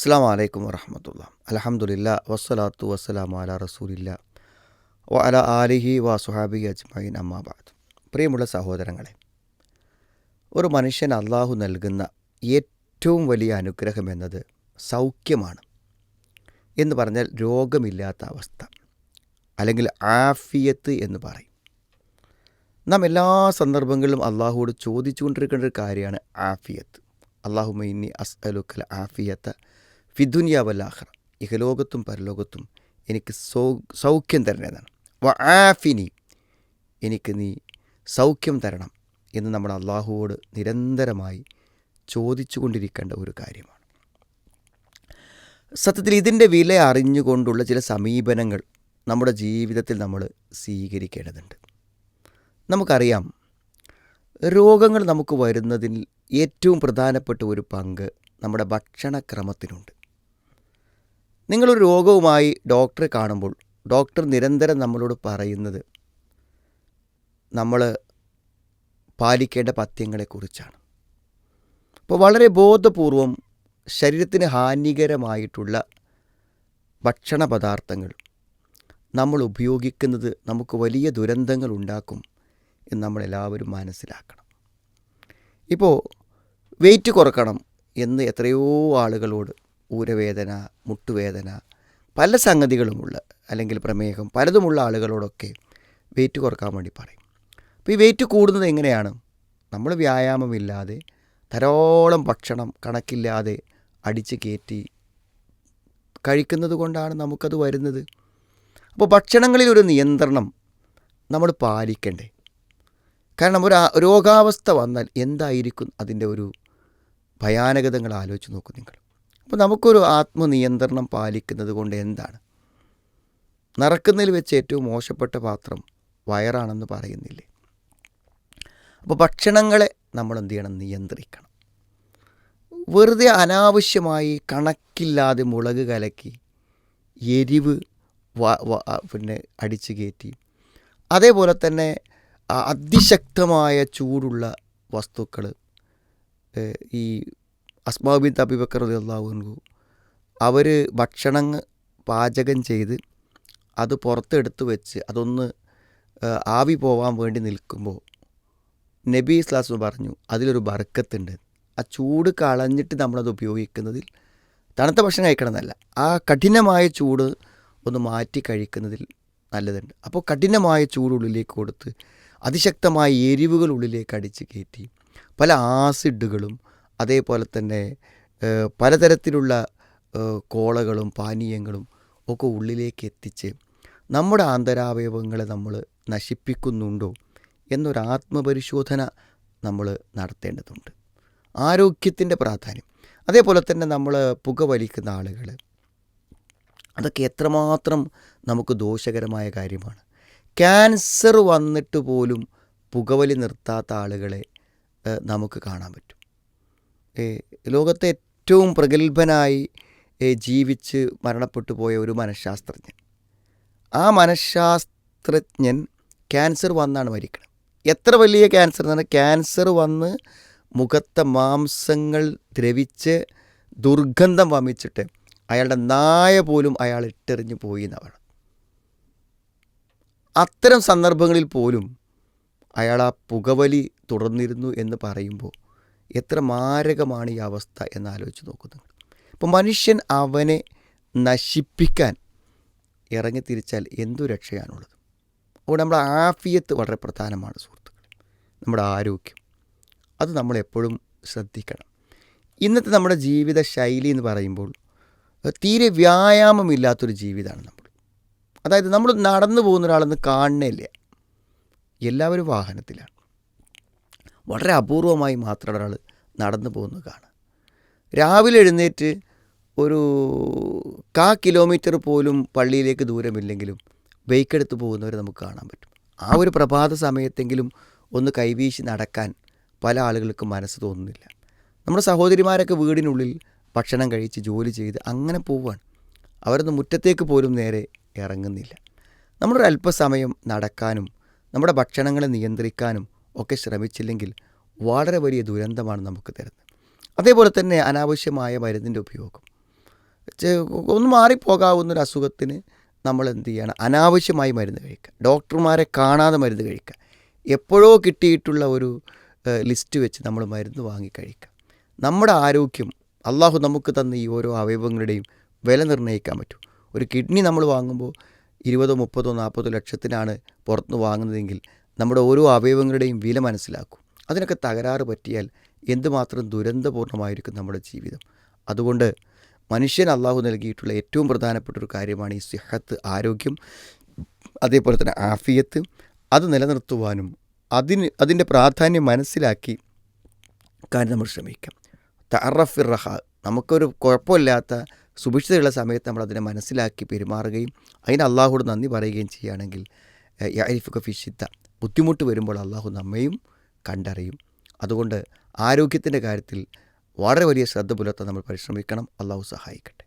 അസ്സാം വലൈക്കും വറഹമത്തുള്ള. അലഹമുല്ല വസ്സലാത്തു വസ്സലാം അല റസൂലില്ല വ അല ആലിഹി വ സുഹാബി അജ്മൈൻ അമ്മാബാദ് പ്രിയമുള്ള സഹോദരങ്ങളെ ഒരു മനുഷ്യൻ അള്ളാഹു നൽകുന്ന ഏറ്റവും വലിയ അനുഗ്രഹം എന്നത് സൗഖ്യമാണ്. എന്ന് പറഞ്ഞാൽ രോഗമില്ലാത്ത അവസ്ഥ അല്ലെങ്കിൽ ആഫിയത്ത് എന്ന് പറയും. നാം എല്ലാ സന്ദർഭങ്ങളിലും അള്ളാഹുവോട് ചോദിച്ചുകൊണ്ടിരിക്കേണ്ട ഒരു കാര്യമാണ് ആഫിയത്ത്. അള്ളാഹു മൈനി അസ് അലുക്കൽ ആഫിയത്ത് ഫിദുനിയാവല്ലാഹർ ഇഹലോകത്തും പരലോകത്തും എനിക്ക് സൗ സൗഖ്യം തരണേതാണ് വ ആഫിനി എനിക്ക് നീ സൗഖ്യം തരണം എന്ന് നമ്മൾ അള്ളാഹുവോട് നിരന്തരമായി ചോദിച്ചുകൊണ്ടിരിക്കേണ്ട ഒരു കാര്യമാണ്. സത്യത്തിൽ ഇതിന്റെ വില അറിഞ്ഞുകൊണ്ടുള്ള ചില സമീപനങ്ങൾ നമ്മുടെ ജീവിതത്തിൽ നമ്മൾ സ്വീകരിക്കേണ്ടതുണ്ട്. നമുക്കറിയാം രോഗങ്ങൾ നമുക്ക് വരുന്നതിൽ ഏറ്റവും പ്രധാനപ്പെട്ട ഒരു പങ്ക് നമ്മുടെ ഭക്ഷണക്രമത്തിനുണ്ട്. നിങ്ങളൊരു രോഗവുമായി ഡോക്ടറെ കാണുമ്പോൾ ഡോക്ടർ നിരന്തരം നമ്മളോട് പറയുന്നത് നമ്മൾ പാലിക്കേണ്ട പഥ്യങ്ങളെക്കുറിച്ചാണ്. അപ്പോൾ വളരെ ബോധപൂർവം ശരീരത്തിന് ഹാനികരമായിട്ടുള്ള ഭക്ഷണ പദാർത്ഥങ്ങൾ നമ്മൾ ഉപയോഗിക്കുന്നത് നമുക്ക് വലിയ ദുരന്തങ്ങൾ ഉണ്ടാക്കും എന്ന് നമ്മളെല്ലാവരും മനസ്സിലാക്കണം. ഇപ്പോൾ വെയിറ്റ് കുറക്കണം എന്ന് എത്രയോ ആളുകളോട് ഊരവേദന മുട്ടുവേദന പല സംഗതികളുമുള്ള അല്ലെങ്കിൽ പ്രമേഹം പലതുമുള്ള ആളുകളോടൊക്കെ വെയിറ്റ് കുറയ്ക്കാൻ വേണ്ടി പറയും. അപ്പോൾ ഈ വെയിറ്റ് കൂടുന്നത് എങ്ങനെയാണ്? നമ്മൾ വ്യായാമമില്ലാതെ ധാരാളം ഭക്ഷണം കണക്കില്ലാതെ അടിച്ച് കയറ്റി കഴിക്കുന്നത് കൊണ്ടാണ് നമുക്കത് വരുന്നത്. അപ്പോൾ ഭക്ഷണങ്ങളിൽ ഒരു നിയന്ത്രണം നമ്മൾ പാലിക്കണ്ടേ. കാരണം ഒരു രോഗാവസ്ഥ വന്നാൽ എന്തായിരിക്കും അതിന്റെ ഒരു ഭയാനകതകൾ ആലോചിച്ച് നോക്കും നിങ്ങൾ. അപ്പോൾ നമുക്കൊരു ആത്മനിയന്ത്രണം പാലിക്കുന്നത് കൊണ്ട് എന്താണ്? നടക്കുന്നതിൽ വെച്ച് ഏറ്റവും മോശപ്പെട്ട പാത്രം വയറാണെന്ന് പറയുന്നില്ലേ? അപ്പോൾ ഭക്ഷണങ്ങളെ നമ്മൾ എന്ത് ചെയ്യണം? നിയന്ത്രിക്കണം. വെറുതെ അനാവശ്യമായി കണക്കില്ലാതെ മുളക് കലക്കി എരിവ് പിന്നെ അടിച്ചു കയറ്റി. അതേപോലെ തന്നെ അതിശക്തമായ ചൂടുള്ള വസ്തുക്കൾ ഈ അസ്മാബിൻ തബിബക്കർ അള്ളാഹുൻകു അവർ ഭക്ഷണം പാചകം ചെയ്ത് അത് പുറത്തെടുത്ത് വെച്ച് അതൊന്ന് ആവി പോവാൻ വേണ്ടി നിൽക്കുമ്പോൾ നബി ഇസ്ലാസ് പറഞ്ഞു അതിലൊരു ബർക്കത്തുണ്ട്. ആ ചൂട് കളഞ്ഞിട്ട് നമ്മളത് ഉപയോഗിക്കുന്നതിൽ തണുത്ത ഭക്ഷണം കഴിക്കണമെന്നല്ല ആ കഠിനമായ ചൂട് ഒന്ന് മാറ്റി കഴിക്കുന്നതിൽ നല്ലതുണ്ട്. അപ്പോൾ കഠിനമായ ചൂട് ഉള്ളിലേക്ക് കൊടുത്ത് അതിശക്തമായ എരിവുകൾ ഉള്ളിലേക്ക് അടിച്ച് കയറ്റി പല ആസിഡുകളും അതേപോലെ തന്നെ പലതരത്തിലുള്ള കോളകളും പാനീയങ്ങളും ഒക്കെ ഉള്ളിലേക്ക് എത്തിച്ച് നമ്മുടെ ആന്തരാവയവങ്ങളെ നമ്മൾ നശിപ്പിക്കുന്നുണ്ടോ എന്നൊരു ആത്മപരിശോധന നമ്മൾ നടത്തേണ്ടതുണ്ട്. ആരോഗ്യത്തിന്റെ പ്രാധാന്യം. അതേപോലെ തന്നെ നമ്മൾ പുകവലിക്കുന്ന ആളുകൾ അതൊക്കെ എത്രമാത്രം നമുക്ക് ദോഷകരമായ കാര്യമാണ്. ക്യാൻസർ വന്നിട്ട് പോലും പുകവലി നിർത്താത്ത ആളുകളെ നമുക്ക് കാണാൻ പറ്റും. ലോകത്തെ ഏറ്റവും പ്രഗത്ഭനായി ജീവിച്ച് മരണപ്പെട്ടു പോയ ഒരു മനഃശാസ്ത്രജ്ഞൻ. ആ മനഃശാസ്ത്രജ്ഞൻ ക്യാൻസർ വന്നാണ് മരിക്കുന്നത് എത്ര വലിയ ക്യാൻസർ എന്ന് പറഞ്ഞാൽ ക്യാൻസർ വന്ന് മുഖത്തെ മാംസങ്ങൾ ദ്രവിച്ച് ദുർഗന്ധം വമിച്ചിട്ട് അയാളുടെ നായ പോലും അയാൾ ഇട്ടെറിഞ്ഞു പോയി എന്നാണ്. അത്തരം സന്ദർഭങ്ങളിൽ പോലും അയാൾ ആ പുകവലി തുടർന്നിരുന്നു എന്ന് പറയുമ്പോൾ എത്ര മാരകമാണ് ഈ അവസ്ഥ എന്നാലോചിച്ച് നോക്കുന്നത് അപ്പോൾ മനുഷ്യൻ അവനെ നശിപ്പിക്കാൻ ഇറങ്ങി തിരിച്ചാൽ എന്തു രക്ഷയാണുള്ളത്? അതുകൊണ്ട് നമ്മുടെ ആഫിയത്ത് വളരെ പ്രധാനമാണ് സുഹൃത്തുക്കൾ നമ്മുടെ ആരോഗ്യം. അത് നമ്മളെപ്പോഴും ശ്രദ്ധിക്കണം. ഇന്നത്തെ നമ്മുടെ ജീവിത ശൈലി എന്ന് പറയുമ്പോൾ തീരെ വ്യായാമമില്ലാത്തൊരു ജീവിതമാണ് നമ്മൾ. അതായത് നമ്മൾ നടന്നു പോകുന്ന ഒരാളെന്ന് കാണുന്നില്ല എല്ലാവരും വാഹനത്തിലാണ്. വളരെ അപൂർവമായി മാത്രം ഒരാൾ നടന്നു പോകുന്നത് കാണുക രാവിലെ എഴുന്നേറ്റ് ഒരു കാ കിലോമീറ്റർ പോലും പള്ളിയിലേക്ക് ദൂരമില്ലെങ്കിലും ബൈക്കെടുത്ത് പോകുന്നവരെ നമുക്ക് കാണാൻ പറ്റും. ആ ഒരു പ്രഭാത സമയത്തെങ്കിലും ഒന്ന് കൈവീശി നടക്കാൻ പല ആളുകൾക്കും മനസ്സ് തോന്നുന്നില്ല. നമ്മുടെ സഹോദരിമാരൊക്കെ വീടിനുള്ളിൽ ഭക്ഷണം കഴിച്ച് ജോലി ചെയ്ത് അങ്ങനെ പോവുകയാണ്. അവരൊന്നും മുറ്റത്തേക്ക് പോലും നേരെ ഇറങ്ങുന്നില്ല. നമ്മളൊരു അല്പസമയം നടക്കാനും നമ്മുടെ ഭക്ഷണങ്ങളെ നിയന്ത്രിക്കാനും ഒക്കെ ശ്രമിച്ചില്ലെങ്കിൽ വളരെ വലിയ ദുരന്തമാണ് നമുക്ക് തരുന്നത്. അതേപോലെ തന്നെ അനാവശ്യമായ മരുന്നിന്റെ ഉപയോഗം. ഒന്ന് മാറിപ്പോകാവുന്നൊരു അസുഖത്തിന് നമ്മൾ എന്ത് ചെയ്യണം? അനാവശ്യമായി മരുന്ന് കഴിക്കുക. ഡോക്ടർമാരെ കാണാതെ മരുന്ന് കഴിക്കുക. എപ്പോഴോ കിട്ടിയിട്ടുള്ള ഒരു ലിസ്റ്റ് വെച്ച് നമ്മൾ മരുന്ന് വാങ്ങി കഴിക്കുക. നമ്മുടെ ആരോഗ്യം അള്ളാഹു നമുക്ക് തന്ന ഈ ഓരോ അവയവങ്ങളുടെയും വില നിർണയിക്കാൻ പറ്റും. ഒരു കിഡ്നി നമ്മൾ വാങ്ങുമ്പോൾ ഇരുപതോ മുപ്പതോ നാൽപ്പതോ ലക്ഷത്തിനാണ് പുറത്തുനിന്ന് വാങ്ങുന്നതെങ്കിൽ നമ്മുടെ ഓരോ അവയവങ്ങളുടെയും വില മനസ്സിലാക്കും. അതിനൊക്കെ തകരാറ് പറ്റിയാൽ എന്തുമാത്രം ദുരന്തപൂർണമായിരിക്കും നമ്മുടെ ജീവിതം. അതുകൊണ്ട് മനുഷ്യൻ അള്ളാഹു നൽകിയിട്ടുള്ള ഏറ്റവും പ്രധാനപ്പെട്ട ഒരു കാര്യമാണ് ഈ സിഹത്ത് ആരോഗ്യം അതേപോലെ തന്നെ ആഫിയത്ത്. അത് നിലനിർത്തുവാനും അതിന് അതിന്റെ പ്രാധാന്യം മനസ്സിലാക്കി കാര്യം നമ്മൾ ശ്രമിക്കാം. തറഫിർ റഹ നമുക്കൊരു കുഴപ്പമില്ലാത്ത സുഭിക്ഷിതയുള്ള സമയത്ത് നമ്മൾ അതിനെ മനസ്സിലാക്കി പെരുമാറുകയും അതിന് അള്ളാഹുയോട് നന്ദി പറയുകയും ചെയ്യുകയാണെങ്കിൽ യാരിഫുക ഫിഷിത്ത ബുദ്ധിമുട്ട് വരുമ്പോൾ അള്ളാഹു നമ്മയും കണ്ടറിയും. അതുകൊണ്ട് ആരോഗ്യത്തിന്റെ കാര്യത്തിൽ വളരെ വലിയ ശ്രദ്ധ പുലർത്താൻ നമ്മൾ പരിശ്രമിക്കണം. അള്ളാഹു സഹായിക്കട്ടെ.